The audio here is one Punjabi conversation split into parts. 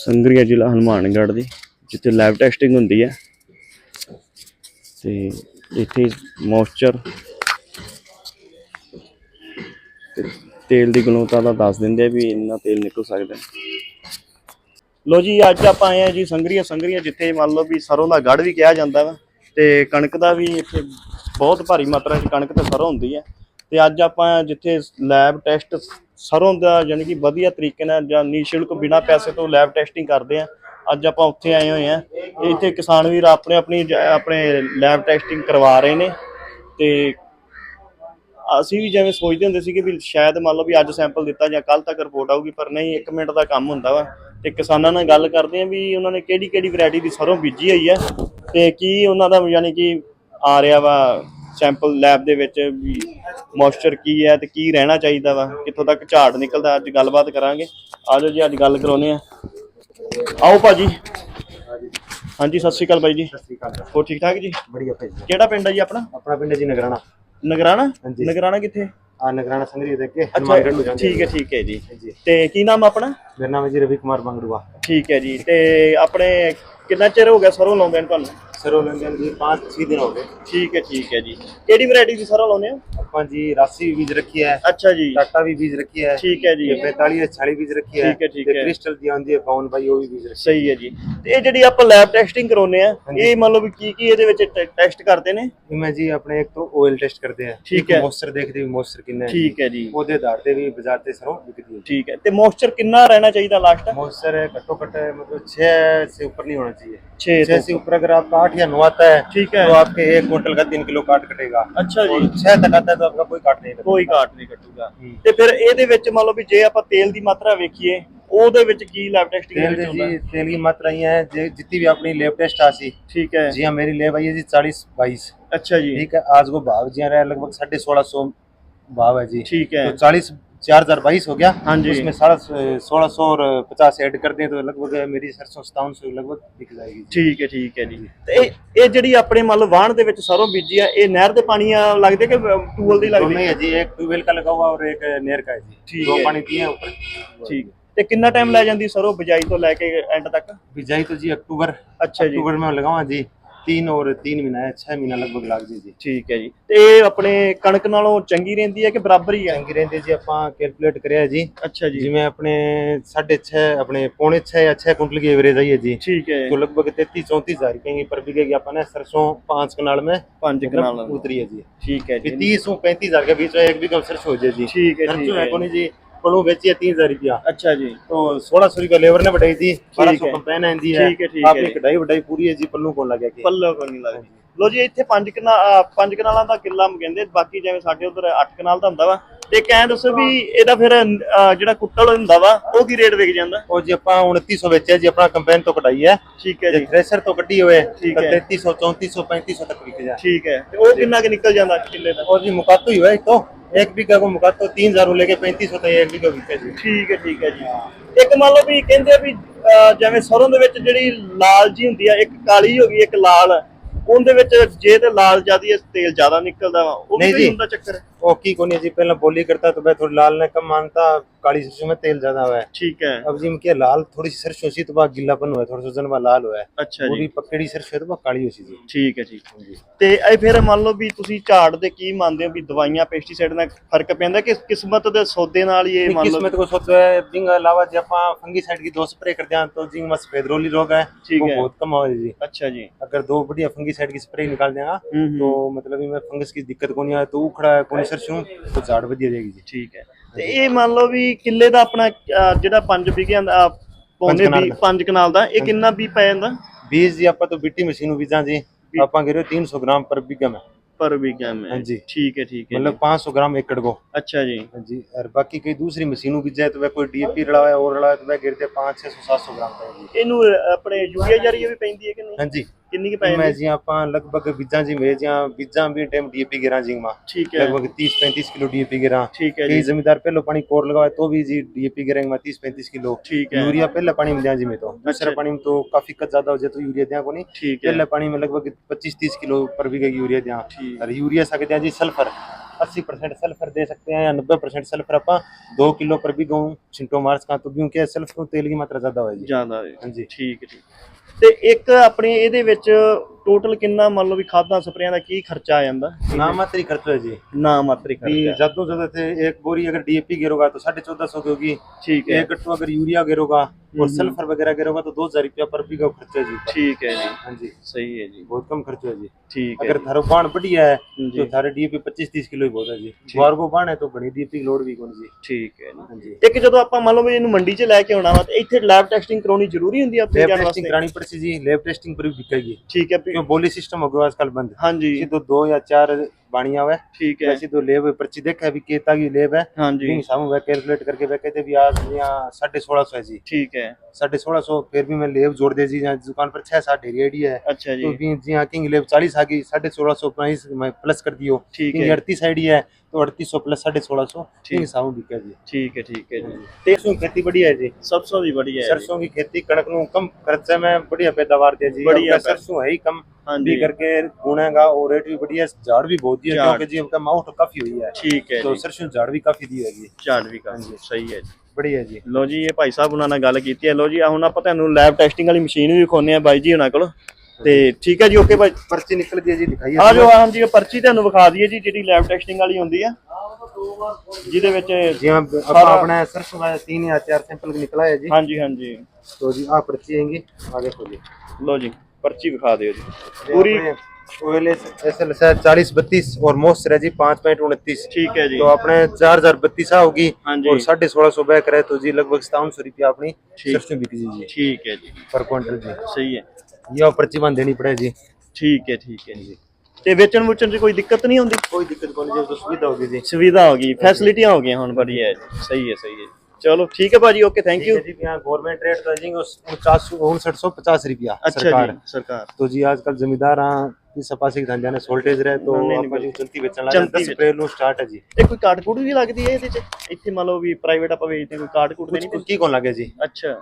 ਸੰਗਰੀਆ ਜ਼ਿਲ੍ਹਾ ਹਨੂਮਾਨਗੜ੍ਹ ਦੀ, ਜਿੱਥੇ ਲੈਬ ਟੈਸਟਿੰਗ ਹੁੰਦੀ ਹੈ। ਤੇ ਇੱਥੇ ਮੋਇਸਚਰ ਤੇ ਤੇਲ ਦੀ ਗੁਣਵੱਤਾ ਦਾ ਦੱਸ ਦਿੰਦੇ ਆ ਵੀ ਇੰਨਾ ਤੇਲ ਨਿਕਲ ਸਕਦਾ ਹੈ। ਲੋ ਜੀ, ਅੱਜ ਆਪਾਂ ਆਏ ਆ ਜੀ ਸੰਗਰੀਆ ਸੰਗਰੀਆ ਜਿੱਥੇ ਮੰਨ ਲਓ ਵੀ ਸਰੋਂ ਦਾ ਗੜ ਵੀ ਕਿਹਾ ਜਾਂਦਾ ਵਾ, ਤੇ ਕਣਕ ਦਾ ਵੀ ਇੱਥੇ ਬਹੁਤ ਭਾਰੀ ਮਾਤਰਾ 'ਚ ਕਣਕ ਤੇ ਸਰੋਂ ਹੁੰਦੀ ਹੈ। ਤੇ ਅੱਜ ਆਪਾਂ ਜਿੱਥੇ ਲੈਬ ਟੈਸਟ ਸਰੋਂ ਦਾ ਯਾਨੀ ਕਿ ਵਧੀਆ ਤਰੀਕੇ ਨਾਲ ਜਾਂ ਨਿਸ਼ੁਲਕ ਬਿਨਾਂ ਪੈਸੇ ਤੋਂ ਲੈਬ ਟੈਸਟਿੰਗ ਕਰਦੇ ਆ। ਅੱਜ ਆਪਾਂ ਉੱਥੇ ਆਏ ਹੋਏ ਆ। ਇੱਥੇ ਕਿਸਾਨ ਵੀਰ ਆਪਣੇ ਆਪਣੀ ਆਪਣੇ ਲੈਬ ਟੈਸਟਿੰਗ ਕਰਵਾ ਰਹੇ ਨੇ। ਤੇ ਅਸੀਂ ਵੀ ਜਿਵੇਂ ਸੋਚਦੇ ਹੁੰਦੇ ਸੀ ਕਿ ਵੀ ਸ਼ਾਇਦ ਮੰਨ ਲਓ ਵੀ ਅੱਜ ਸੈਂਪਲ ਦਿੱਤਾ ਜਾਂ ਕੱਲ ਤੱਕ ਰਿਪੋਰਟ ਆਊਗੀ, ਪਰ ਨਹੀਂ 1 ਮਿੰਟ ਦਾ ਕੰਮ ਹੁੰਦਾ ਵਾ। ਤੇ ਕਿਸਾਨਾਂ ਨਾਲ ਗੱਲ ਕਰਦੇ ਆ ਵੀ ਉਹਨਾਂ ਨੇ ਕਿਹੜੀ ਕਿਹੜੀ ਵੈਰਾਈਟੀ ਦੀ ਸਰੋਂ ਬੀਜੀ ਹੋਈ ਹੈ ਤੇ ਕੀ ਉਹਨਾਂ ਦਾ ਯਾਨੀ ਕਿ ਆ ਰਿਹਾ ਵਾ ਸੈਂਪਲ ਲੈਬ ਦੇ ਵਿੱਚ ਵੀ ਮੋਇਸਚਰ ਕੀ ਹੈ ਤੇ ਕੀ ਰਹਿਣਾ ਚਾਹੀਦਾ ਵਾ? ਕਿੱਥੋਂ ਤੱਕ ਝਾੜ ਨਿਕਲਦਾ? ਅੱਜ ਗੱਲਬਾਤ ਕਰਾਂਗੇ। ਆਜੋ ਜੀ ਅੱਜ ਗੱਲ ਕਰਾਉਨੇ ਆ ਆਓ ਭਾਜੀ। ਹਾਂਜੀ ਸਤਿ ਸ਼੍ਰੀ ਅਕਾਲ ਬਾਈ ਜੀ। ਸਤਿ ਸ਼੍ਰੀ ਅਕਾਲ ਹੋਰ ਠੀਕ ਠਾਕ ਜੀ? ਬੜੀਆ ਭਾਈ ਕਿਹੜਾ ਪਿੰਡ ਹੈ ਜੀ ਆਪਣਾ? ਆਪਣਾ ਪਿੰਡ ਜੀ ਨਗਰਾਣਾ। ਨਗਰਾਣਾ? ਹਾਂਜੀ। ਨਗਰਾਣਾ ਕਿੱਥੇ? ਆ ਨਗਰਾਣਾ ਸੰਗਰੀ ਦੇ ਕੇ ਅੱਛਾ ਹਨੂਮਾਨਗੜ੍ਹ ਨੂੰ ਜਾਂਦੇ ਠੀਕ ਹੈ ਠੀਕ ਹੈ ਜੀ। ਜੀ ਤੇ ਕੀ ਨਾਮ ਆਪਣਾ? ਮੇਰਾ ਨਾਮ ਹੈ ਜੀ ਰਵੀ ਕੁਮਾਰ ਬੰਗੜੂਆ ਠੀਕ ਹੈ ਜੀ। ਤੇ ਆਪਣੇ ਕਿੰਨਾ ਚਿਰ ਹੋ ਗਿਆ ਸਰੋਂ ਲਾਉਂਦੇ ਨੂੰ ਤੁਹਾਨੂੰ? ਸਰੋਂ ਲੈਂਦੇ ਜੀ 5-6 ਦਿਨ ਹੋ ਗਏ ਠੀਕ ਹੈ ਠੀਕ ਹੈ ਜੀ ਕਿਹੜੀ ਵੈਰਾਈਟੀ ਦੀ ਸਰੋਂ ਲਾਉਂਦੇ ਹੋ ਆਪਾਂ ਜੀ ਰਾਸੀ ਵੀ ਬੀਜ ਰੱਖੀ ਹੈ ਅੱਛਾ ਜੀ ਟਾਟਾ ਵੀ ਬੀਜ ਰੱਖੀ ਹੈ ਠੀਕ ਹੈ ਜੀ ਤੇ 45 40 ਬੀਜ ਰੱਖੀ ਹੈ ਠੀਕ ਹੈ, ਠੀਕ ਤੇ ਹੈ। ਕ੍ਰਿਸਟਲ ਦੀ ਆਉਂਦੀ ਹੈ ਪਾਉਨ ਬਾਈ ਉਹ ਵੀ ਬੀਜ ਰੱਖੀ ਸਹੀ ਹੈ ਜੀ ਤੇ ਇਹ ਜਿਹੜੀ ਆਪਾਂ ਲੈਬ ਟੈਸਟਿੰਗ ਕਰਾਉਨੇ ਆ ਇਹ ਮੰਨ ਲਓ ਵੀ ਕੀ ਕੀ ਇਹਦੇ ਵਿੱਚ ਟੈਸਟ ਕਰਦੇ ਨੇ ਹੈ ਮੈਂ ਜੀ ਆਪਣੇ ਇੱਕ ਤੋਂ ਆਇਲ ਟੈਸਟ ਕਰਦੇ ਆ ਠੀਕ ਹੈ। ਮੋਇਸਚਰ ਦੇਖਦੇ ਵੀ ਮੋਇਸਚਰ ਕਿੰਨਾ ਹੈ ਠੀਕ ਹੈ ਜੀ ਉਹਦੇ ਆਧਾਰ ਤੇ ਵੀ ਬਾਜ਼ਾਰ ਤੇ ਸਰੋਂ ਵਿਕਦੀ ਹੈ ਠੀਕ ਹੈ ਤੇ ਮੋਇਸਚਰ ਕਿੰਨਾ ਰਹਿਣਾ ਚਾਹੀਦਾ ਲਾਸਟ मॉइस्चर घट्टो घट मतलब छह से ऊपर नहीं होना चाहिए 6 छह से ऊपर अगर आपका आठ या नौ आता है ठीक है तो आपके एक क्विंटल का तीन किलो काट कटेगा ਅੱਛਾ और ਜੀ छह तक आता है तो आपका कोई काट नहीं कटेगा ਕੋਈ ਘਾਟ ਨਹੀਂ ਕੱਟੂਗਾ ਹੂੰ। ਤੇ ਫਿਰ ਇਹਦੇ ਵਿੱਚ ਮੰਨ ਲਓ ਵੀ ਜੇ ਆਪਾਂ ਤੇਲ ਦੀ ਮਾਤਰਾ ਵੇਖੀਏ ਉਹਦੇ ਵਿੱਚ ਕੀ ਲੈਬ ਟੈਸਟਿੰਗ ਦੇ तेल ਵਿੱਚ ਹੁੰਦਾ जी तेल की मात्रा ये है जे- जितनी भी अपनी लेब टेस्ट आसी ਠੀਕ ਹੈ जी हाँ मेरी लेब आई है जी चालीस बाईस ਅੱਛਾ जी ठीक है आज वो भाव जी रहा है लगभग साढ़े सोलह सौ भाव है जी ठीक है तो चालीस चार हजार बाईस हो गया हाँ जी। उसमें साढ़ा सोलह सौ और पचास ऐड कर दें तो लगभग मेरी सरसों सतावन सौ लगभग बिक जाएगी ਠੀਕ ਹੈ ਠੀਕ ਹੈ ਜੀ ਤੇ ਇਹ ਇਹ ਜਿਹੜੀ ਆਪਣੇ ਮੰਨ ਲਓ ਵਾਹਣ ਦੇ ਵਿੱਚ ਸਰੋਂ ਬੀਜੀ ਆ ਇਹ ਨਹਿਰ ਦੇ ਪਾਣੀ ਆ ਲੱਗਦੇ ਕਿ ਟੂਲ ਦੀ दोनों ਲੱਗਦੀ ही है जी एक ट्यूबवेल का लगा हुआ और एक नेर का है जी ठीक दो है। पानी दिए हैं ऊपर ਠੀਕ ਤੇ ਕਿੰਨਾ ਟਾਈਮ ਲੈ ਜਾਂਦੀ ਸਰੋਂ ਬਿਜਾਈ ਤੋਂ ਲੈ ਕੇ ਐਂਡ ਤੱਕ बिजाई तो जी अक्टूबर ਅੱਛਾ ਜੀ अक्टूबर में लगावा जी तीन और तीन महीना है छह महीना लगभग लाग जी जी ਠੀਕ ਹੈ ਜੀ ਤੇ ਇਹ ਆਪਣੇ ਕਣਕ ਨਾਲੋਂ ਚੰਗੀ ਰਹਿੰਦੀ ਹੈ ਕਿ ਬਰਾਬਰ ਹੀ ਹੈ टैंकी रहते जी ਆਪਾਂ कैलकुलेट करिया जी ਅੱਛਾ ਜੀ जिमें अपने साढ़े छह अपने पौने छह या छह कुंटल की एवरेज आई है जी ਠੀਕ ਹੈ तो लगभग तैतीस चौंतीस हजार रुपये की पर बीघे की अपन है सरसों पांच कनाल में ਪੰਜ ਕਨਾਲ मतलब उतरी है जी ਠੀਕ है जी तीस और पैंतीस हजार के बीच में एक बीघा में सरसों हो जाए जी ठीक है ठीक सरसों है है कोनी जी पलू बेची है तीन हजार रुपया अच्छा जी तो सोलह सौ रुपया लेबर ने बढ़ाई थी बारह सौ है। कंपेन है दी है ठीक है, ठीक आपने है। कढ़ाई वढ़ाई पूरी है जी पल्लू कौन लगे के ਪੱਲੇ ਕੋ ਨਹੀਂ ਲੱਗਦੀ ਲੋ ਜੀ ਇੱਥੇ ਪੰਜ ਕਨਾ ਅਹ ਪੰਜ ਕਨਾਲਾਂ ਦਾ ਕਿੱਲਾ ਕਹਿੰਦੇ ਬਾਕੀ ਜਿਵੇਂ ਸਾਡੇ ਉਧਰ 8 ਕਨਾਲ ਦਾ ਹੁੰਦਾ ਵਾ ਤੇ ਕਹਿ ਦੱਸੋ ਵੀ ਇਹਦਾ ਫਿਰ ਅਹ, ਜਿਹੜਾ ਕੁੱਟਲ ਹੁੰਦਾ ਵਾ ਉਹ ਕੀ ਰੇਟ ਵਿਕ ਜਾਂਦਾ ਉਹ ਜੀ ਆਪਾਂ 2900 ਵੇਚਿਆ ਜੀ ਆਪਣਾ ਕੰਪੇਨ ਤੋਂ ਕਢਾਈ ਹੈ ਠੀਕ ਹੈ ਜੇ ਜੀ ਥ੍ਰੈਸ਼ਰ ਤੋਂ ਕੱਢੀ ਹੋਏ ਠੀਕ ਤਾਂ ਹੈ। 3300 3400 3500 तक बिक जाए ਠੀਕ ਹੈ ਤੇ ਉਹ ਕਿੰਨਾ ਕੁ ਨਿਕਲ ਜਾਂਦਾ ਕਿੱਲੇ ਦਾ और जी मुकातो ही हुआ है तो एक बीघा को मुकातो तीन हजार लेके पैंतीस होता है एक बीघा बिके जी ਠੀਕ ਹੈ ਠੀਕ ਹੈ ਜੀ ਇੱਕ ਮੰਨ ਲਓ ਵੀ ਕਹਿੰਦੇ ਆ ਵੀ ਅਹ, ਜਿਵੇਂ ਸਰੋਂ ਦੇ ਵਿੱਚ ਜਿਹੜੀ ਲਾਲ ਜੀ ਹੁੰਦੀ ਆ ਇੱਕ ਕਾਲੀ ਹੋ ਗਈ ਇੱਕ ਲਾਲ ਉਹਦੇ ਵਿੱਚ ਜੇ ਤੇ ਲਾਲ ਜਿਆਦੀ ਤੇਲ ਜ਼ਿਆਦਾ ਨਿਕਲਦਾ ਵਾ ਉਹ ਵੀ ਨਹੀਂ ਕੋਈ ਜੀ। ਹੁੰਦਾ ਚੱਕਰ ओ की कोनी जी पहले बोली करता तो मैं थोड़ी लाल ने कम मानता काली सरसों में तेल ज्यादा हुआ है ਠੀਕ ਹੈ अब जी क्या लाल थोड़ी सी सरसों सी तो वह गिल्लापन हुआ है थोड़ा सा जन्मा लाल हुआ है ਅੱਛਾ ਜੀ पूरी पकड़ी सरसों है तो वह काली हुई जी ਠੀਕ ਹੈ ਠੀਕ जी ਤੇ ਇਹ ਫਿਰ ਮੰਨ ਲਓ ਵੀ ਤੁਸੀਂ ਝਾੜ ਦੇ ਕੀ ਮੰਨਦੇ ਹੋ ਵੀ ਦਵਾਈਆਂ ਪੈਸਟੀਸਾਈਡ ਨਾਲ ਫਰਕ ਪੈਂਦਾ ਕਿ ਕਿਸਮਤ ਦੇ ਸੌਦੇ ਨਾਲ ਹੀ ਇਹ ਮੰਨ ਲਓ किस्मत को सोचो है जिंग अलावा जब आप फंगीसाइड की दो स्प्रे कर दिया तो जिंग में सफेद रोली रोग है ठीक वो है। बहुत कम हुआ जी ਅੱਛਾ ਜੀ अगर दो बढ़िया फंगीसाइड की स्प्रे निकाल देगा हम्म, हम्म। तो मतलब इनमें फंगस की दिक्कत को नहीं आए तो उखड़ा है कोनी सरसों तो झाड़ बढ़िया जाएगी जी ਠੀਕ ਹੈ ਤੇ ਇਹ ਮੰਨ ਲਓ ਵੀ ਕਿੱਲੇ ਦਾ ਆਪਣਾ ਅਹ, ਜਿਹੜਾ 5 ਵਿਗਿਆਂ ਦਾ ਅਹ, ਪੌਣੇ ਕਨਾਲ ਵੀ ਦਾ। 5 ਕਨਾਲ ਦਾ ਇਹ ਕਿੰਨਾ ਵੀ ਪੈ ਜਾਂਦਾ बीज जी आप तो बिट्टी मशीन बीजा जी आप गिरो तीन सौ ग्राम पर बीघा में ਪਰ ਵਿਗਿਆ में हाँ जी ਠੀਕ है ठीक है मतलब पाँच सौ ग्राम एकड़ को अच्छा जी हाँ जी और बाकी कोई दूसरी मशीनों बीजा है तो वह कोई डीएपी रड़ा है और रड़ा है तो वह गिरते पाँच छह सौ सात सौ ग्राम का है जी ਇਹਨੂੰ ਅਹ, ਆਪਣੇ ਯੂਰੀਆ ਜਾਰੀ ਵੀ ਪੈਂਦੀ ਹੈ ਕਿ ਨਹੀਂ हाँ जी ਕਿੰਨੀ ਕੁ ਪੈ मैं ਜਾਂਦੀ जी ਆਪਾਂ ਲਗਭਗ ਬੀਜਾਂ ਜੀ ਮੇਜ ਜਾਂ ਬੀਜਾਂ ਵੀ ਟਾਈਮ ਡੀਏਪੀ ਗਿਰਾਂ ਜੀ ਮਾ ਠੀਕ ਹੈ लगभग 30 35 किलो डीएपी गिरा ਠੀਕ ਹੈ कई ਜੀ जमींदार पहले पानी कोर लगाए तो भी जी डीएपी गिरेंगे मैं 30 35 किलो ਠੀਕ ਹੈ यूरिया पहले पानी में दिया जी में तो अच्छा। दूसरे पानी में तो काफी कद ज्यादा हो जाए तो यूरिया दिया को नहीं ਠੀਕ ਹੈ पहले पानी में लगभग 25 30 किलो पर बीघा की यूरिया दिया ठीक। और यूरिया सकते हैं जी सल्फर 80 परसेंट सल्फर दे सकते हैं या 90 परसेंट सल्फर अपा दो किलो पर बीघा छिंटो मार्च का तो क्योंकि सल्फर में तेल की मात्रा ज्यादा हो जी ਜ਼ਿਆਦਾ ਹੈ। हाँ जी ਠੀਕ ਹੈ, ਠੀਕ ਤੇ ਇੱਕ ਆਪਣੇ ਇਹਦੇ ਵਿੱਚ ਟੋਟਲ ਕਿੰਨਾ ਮੰਨ ਲਓ ਵੀ ਖਾਦਾਂ ਸਪਰੇਆਂ ਦਾ ਕੀ ਖਰਚਾ ਆ ਜਾਂਦਾ ना मात्र ही खर्च है जी ਨਾ ਮਾਤਰੀ भी ਖਰਚਾ ज्यादा ज्यादा थे एक बोरी अगर डीएपी गिरोगा तो साढ़े चौदह सौ की होगी ਠੀਕ ਹੈ एक गट्टू अगर यूरिया गिरोगा और सल्फर वगैरह अगर होगा तो दो हजार रुपया पर बीघा खर्चा जी। ठीक है जी। हाँ जी। सही है जी। बहुत कम खर्चा जी। ठीक है अगर थारो बाण बढ़िया है तो थारे 25 30 किलो ही बहुत है जी। ਬਾਹਰ ਕੋ ਬਾਣ ਹੈ ਤਾਂ ਬਣੀ ਡੀਪੀ ਲੋਡ ਵੀ ਕੋਣ ਜੀ ਠੀਕ ਹੈ ਜੀ ਇੱਕ ਜਦੋਂ ਆਪਾਂ ਮੰਨ ਲਓ ਵੀ ਇਹਨੂੰ ਮੰਡੀ 'ਚ ਲੈ ਕੇ ਆਉਣਾ ਵਾ ਤੇ ਇੱਥੇ ਲੈਬ ਟੈਸਟਿੰਗ ਕਰਾਉਣੀ ਜ਼ਰੂਰੀ ਹੁੰਦੀ ਆ ਆਪਣੇ ਲੈਬ ਜਾਣ ਟੈਸਟਿੰਗ ਕਰਾਣੀ ਪੜਦੀ ਜੀ ਲੈਬ ਟੈਸਟਿੰਗ ਪਰ ਵੀ ਵਿਕੇਗੀ ਠੀਕ ਹੈ ਕਿਉਂ ਬੋਲੀ ਸਿਸਟਮ ਹੋ ਗਿਆ ਅੱਜ ਕੱਲ ਬੰਦ ਹਾਂਜੀ ਸਿੱਧੋ 2 ਜਾਂ 4 बाणी आवे ठीक है ऐसी तो लेब है पर्ची देखा है भी केता की लेब है हाँ जी सामने कैलकुलेट करके वे कहते भी आज यहाँ साढ़े सोलह सौ है जी ठीक है साढ़े सोलह सौ फिर भी मैं लेब जोड़ दे जी दुकान पर छह सात डेरी आईडी है अच्छा जी तो भी जी हाँ किंग लेब चालीस आ गई साढ़े सोलह सौ प्राइस प्लस कर दियो ठीक है अड़तीस आईडी है तो अड़तीस सौ प्लस साढ़े सोलह सौ ठीक साबुन बिका जी ठीक है ठीक है जी तेरसों खेती बढ़िया है जी सरसों भी बढ़िया है सरसों की खेती कणक नु कम खर्चे में बढ़िया पैदावार दे जी बढ़िया सरसों है ही कम भी करके गुणेगा और रेट भी बढ़िया झाड़ भी बहुत दिया क्योंकि जी उनका माउंट काफी हुई है ठीक है तो सरसों झाड़ भी काफी दी है जी झाड़ भी काफी सही है जी ਬੜੀਆ ਜੀ। ਲੋ ਜੀ ਇਹ ਭਾਈ ਸਾਹਿਬ ਉਹਨਾਂ ਨਾਲ ਗੱਲ ਕੀਤੀ ਹੈ। ਲੋ ਜੀ ਆ ਹੁਣ ਆਪਾਂ ਤੁਹਾਨੂੰ ਲੈਬ ਟੈਸਟਿੰਗ ਵਾਲੀ ਮਸ਼ੀਨ ਵੀ ਵਿਖਾਉਂਦੇ ਆ ਬਾਈ ਜੀ ਉਹਨਾਂ ਕੋਲ। ਤੇ ਠੀਕ ਹੈ ਜੀ ਓਕੇ ਭਾਈ। ਪਰਚੀ ਨਿਕਲਦੀ ਹੈ ਜੀ ਦਿਖਾਈਏ ਆ ਜੋ ਹਾਂ ਜੀ ਪਰਚੀ ਤੁਹਾਨੂੰ ਵਿਖਾ ਦਈਏ ਜੀ ਜਿਹੜੀ ਲੈਬ ਟੈਸਟਿੰਗ ਵਾਲੀ ਹੁੰਦੀ ਆ ਜਿਹਦੇ ਵਿੱਚ ਜਿਵੇਂ ਆਪਾਂ ਆਪਣਾ ਸਿਰਫ ਤੀਨ ਜਾਂ ਚਾਰ ਸੈਂਪਲ ਨਿਕਲਾ ਹੈ ਜੀ। ਹਾਂਜੀ ਹਾਂਜੀ। ਤੋ ਜੀ ਆ ਪਰਚੀ ਹੈਗੀ ਆ ਦੇਖੋ ਜੀ। ਲੋ ਜੀ ਪਰਚੀ ਵਿਖਾ ਦਿਓ ਜੀ। ਪੂਰੀ ऑयल एस एल चालीस बत्तीस और मॉइस्चर है जी पाँच पॉइंट उनतीस ठीक है जी तो अपने चार हजार बत्तीस होगी हाँ जी। और साढ़े सोलह सौ बैक रहे तो जी लगभग सतावन सौ रुपया अपनी ठीक। सरसों बिक जी जी ठीक है जी पर क्विंटल जी सही है ये पर्ची बंद देनी पड़े जी ਠੀਕ ਹੈ ਠੀਕ ਹੈ ਜੀ ਤੇ ਵੇਚਣ ਵੁਚਣ 'ਚ ਕੋਈ ਦਿੱਕਤ ਨਹੀਂ ਆਉਂਦੀ कोई दिक्कत नहीं जी तो सुविधा होगी जी ਸੁਵਿਧਾ ਹੋ ਗਈ ਫੈਸਿਲਿਟੀਆਂ ਹੋ ਗਈਆਂ ਹੁਣ ਬੜੀ ਹੈ ਜੀ ਸਹੀ ਹੈ ਸਹੀ ਹੈ ਚਲੋ ਠੀਕ ਹੈ ਭਾਜੀ ਓਕੇ ਥੈਂਕ ਯੂ ठीक है जी यहाँ गवर्नमेंट रेट तो जी उनचास उनसठ सौ पचास रुपया अच्छा सरकार जी सरकार तो जी आजकल जमींदार ਇਸ ਪਾਸੇ ਗਾਂਜਾ ਨੇ ਸੋਲਟੇਜ ਰਹਿ ਤੋਂ ਆਪਾਂ ਜੀ ਚਲਤੀ ਵੇਚਣ ਲੱਗੇ 10 ਅਪ੍ਰੈਲ ਨੂੰ ਸਟਾਰਟ ਹੈ ਜੀ। ਤੇ ਕੋਈ ਕਾਰਡ ਕੋਡ ਵੀ ਲੱਗਦੀ ਹੈ ਇਹਦੇ ਚ? ਇੱਥੇ ਮੰਨ ਲਓ ਵੀ ਪ੍ਰਾਈਵੇਟ ਆਪਾਂ ਵੇਚਦੇ ਕੋਈ ਕਾਰਡ ਕੋਡ ਨਹੀਂ ਕੋਈ ਕੋਣ ਲੱਗੇ ਜੀ? ਅੱਛਾ।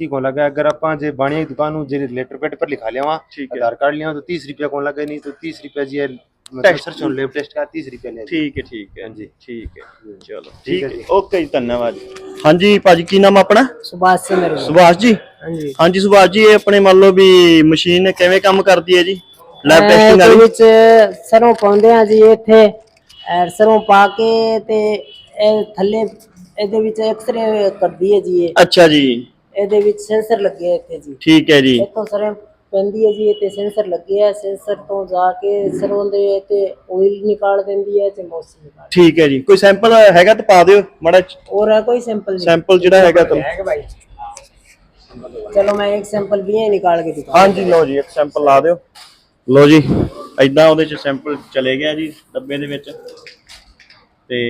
ਕੀ ਕੋਣ ਲੱਗਾ? ਅਗਰ ਆਪਾਂ ਜੇ ਬਾਣੀ ਦੀ ਦੁਕਾਨ ਨੂੰ ਜੇ ਲੈਟਰ ਪੈਡ ਪਰ ਲਿਖਾ ਲਿਆਵਾ ਆਧਾਰ ਕਾਰਡ ਲਿਆ ਤਾਂ 30 ਰੁਪਏ ਕੋਣ ਲੱਗੇ ਨਹੀਂ? ਤਾਂ 30 ਰੁਪਏ ਜੀ ਮਤਲਬ ਸਰ ਚੋਂ ਲੈਬ ਟੈਸਟ ਦਾ 30 ਰੁਪਏ ਲੈ ਠੀਕ ਹੈ ਠੀਕ ਹੈ। ਜੀ ਠੀਕ ਹੈ। ਚਲੋ ਠੀਕ ਹੈ ਓਕੇ ਜੀ। ਧੰਨਵਾਦ ਹਾਂਜੀ ਭਾਜੀ ਕੀ ਨਾਮ ਆਪਣਾ? ਸੁਭਾਸ਼ ਸਿੰਘ ਸੁਭਾਸ਼ ਜੀ। ਹਾਂਜੀ। ਹਾਂਜੀ ਸੁਭਾਸ਼ ਜੀ ਇਹ ਆਪਣੇ ਮੰਨ ਲਓ ਵੀ ਮਸ਼ੀਨ ਕਿਵੇਂ ਕੰਮ ਕਰਦੀ ਹੈ ਜੀ? ਲੈਬ ਇਹ ਟੈਸਟਿੰਗ ਇਹਦੇ ਵਾਲੀ ਵਿੱਚ ਸਰੋਂ ਪਾਉਂਦੇ ਆ ਜੀ ਇੱਥੇ ਅਹ ਸਰੋਂ ਪਾ ਕੇ ਤੇ ਇਹ ਥੱਲੇ ਇਹਦੇ ਵਿੱਚ ਐਕਸਰੇ ਕਰਦੀ ਹੈ ਜੀ ਇਹ ਅੱਛਾ ਜੀ ਇਹਦੇ ਵਿੱਚ ਸੈਂਸਰ ਲੱਗੇ ਆ ਇੱਥੇ ਜੀ ਠੀਕ ਹੈ ਜੀ ਇੱਥੋਂ ਸਰੋਂ ਪੈਂਦੀ ਹੈ ਜੀ ਤੇ ਸੈਂਸਰ ਲੱਗੇ ਆ ਸੈਂਸਰ ਤੋਂ ਜਾ ਕੇ ਸਰੋਂ ਦੇ ਤੇ ਆਇਲ ਨਿਕਾਲ ਦਿੰਦੀ ਹੈ ਤੇ ਮੌਸਮ ਨਿਕਾਲ ਠੀਕ ਹੈ ਜੀ ਕੋਈ ਸੈਂਪਲ ਹੈਗਾ ਤਾਂ ਪਾ ਦਿਓ ਮਾੜਾ और है कोई सैंपल नहीं ਸੈਂਪਲ ਜਿਹੜਾ ਹੈਗਾ ਤਾਂ चलो मैं एक सैंपल भी है निकाल के दिखा ਹਾਂਜੀ ਲਓ ਜੀ ਇੱਕ ਸੈਂਪਲ ਲਾ ਦਿਓ ਲਓ ਜੀ ਐਦਾਂ ਉਹਦੇ ਚ ਸੈਂਪਲ ਚਲੇ ਗਿਆ ਜੀ ਡੱਬੇ ਦੇ ਵਿੱਚ ਤੇ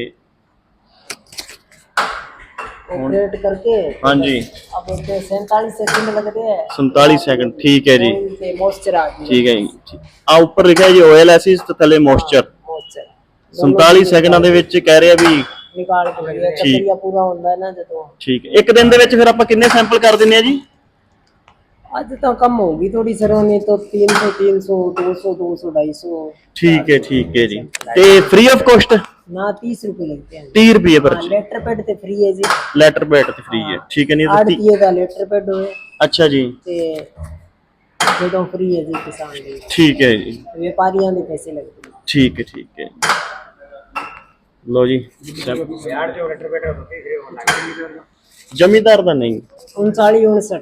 ऑपरेट करके ਹਾਂਜੀ अब एक सैंतालीस सेकंड लगते हैं 47 ਸੈਕਿੰਡ ਠੀਕ ਹੈ ਜੀ ऑयल ते मॉइस्चर आ गई ਠੀਕ ਹੈ ਜੀ ਆ ਉੱਪਰ ਲਿਖਿਆ ਜੀ ਆਇਲ ਐਸਿਸ ਤੇ ਥੱਲੇ ਮੋਇਸਚਰ मॉइस्चर 47 ਸੈਕਿੰਡਾਂ ਦੇ ਵਿੱਚ ਕਹਿ ਰਿਹਾ ਵੀ ਨਿਕਾਲ ਕੇ ਲਿਆ ਕਤਰੀਆ ਪੂਰਾ ਹੁੰਦਾ ਹੈ ਨਾ ਜਦੋਂ ਠੀਕ ਹੈ ਇੱਕ ਦਿਨ ਦੇ ਵਿੱਚ ਫਿਰ ਆਪਾਂ ਕਿੰਨੇ ਸੈਂਪਲ ਕਰ ਦਿੰਨੇ ਆ ਜੀ ਅੱਜ ਤਾਂ ਕਮ ਹੋਗੀ ਥੋੜੀ ਸਰੋਂ ਨਹੀਂ ਤਾਂ 300 300 200 200 250 ਠੀਕ ਹੈ ਠੀਕ ਹੈ ਜੀ ਤੇ ਫ੍ਰੀ ਆਫ ਕੋਸਟ ਨਾ 30 रुपए लगते हैं 30 ਰੁਪਏ हाँ, ਪਰ लेटर पैड ਤੇ ਫ੍ਰੀ ਹੈ ਜੀ ਲੈਟਰ ਬੈਟ ਤੇ ਫ੍ਰੀ ਹੈ ਠੀਕ ਹੈ ਨਹੀਂ ਤਾਂ ਤੀ- ਆੜਤੀਏ ਦਾ ਲੈਟਰ ਪੈਡ ਹੋਏ ਅੱਛਾ ਜੀ ਤੇ ਜਦੋਂ ਫ੍ਰੀ ਹੈ ਜੀ ਕਿਸਾਨ ਲਈ ਠੀਕ ਹੈ ਜੀ ਵਪਾਰੀਆਂ ਦੇ ਪੈਸੇ ਲੱਗਦੇ ਨੇ ਠੀਕ ਹੈ ਠੀਕ ਹੈ ਲੋ ਜੀ ਜ਼ਮੀਂਦਾਰ ਦਾ ਨਹੀਂ 39 59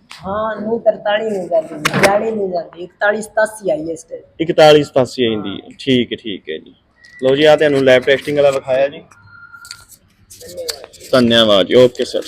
ਹਾਂ ਨੂੰ 43 ਨੂੰ ਜਾਂਦੀ 42 ਨੂੰ ਜਾਂਦੀ 41 87 ਆਈ ਇਸ ਟਾਈਮ 41 87 ਆਂਦੀ ਹੈ। ਠੀਕ ਹੈ ਠੀਕ ਹੈ ਜੀ। ਲਓ ਜੀ ਆ ਤੁਹਾਨੂੰ ਲੈਬ ਟੈਸਟਿੰਗ ਵਾਲਾ ਵਿਖਾਇਆ ਜੀ। ਧੰਨਵਾਦ ਜੀ ਓਕੇ ਸਰ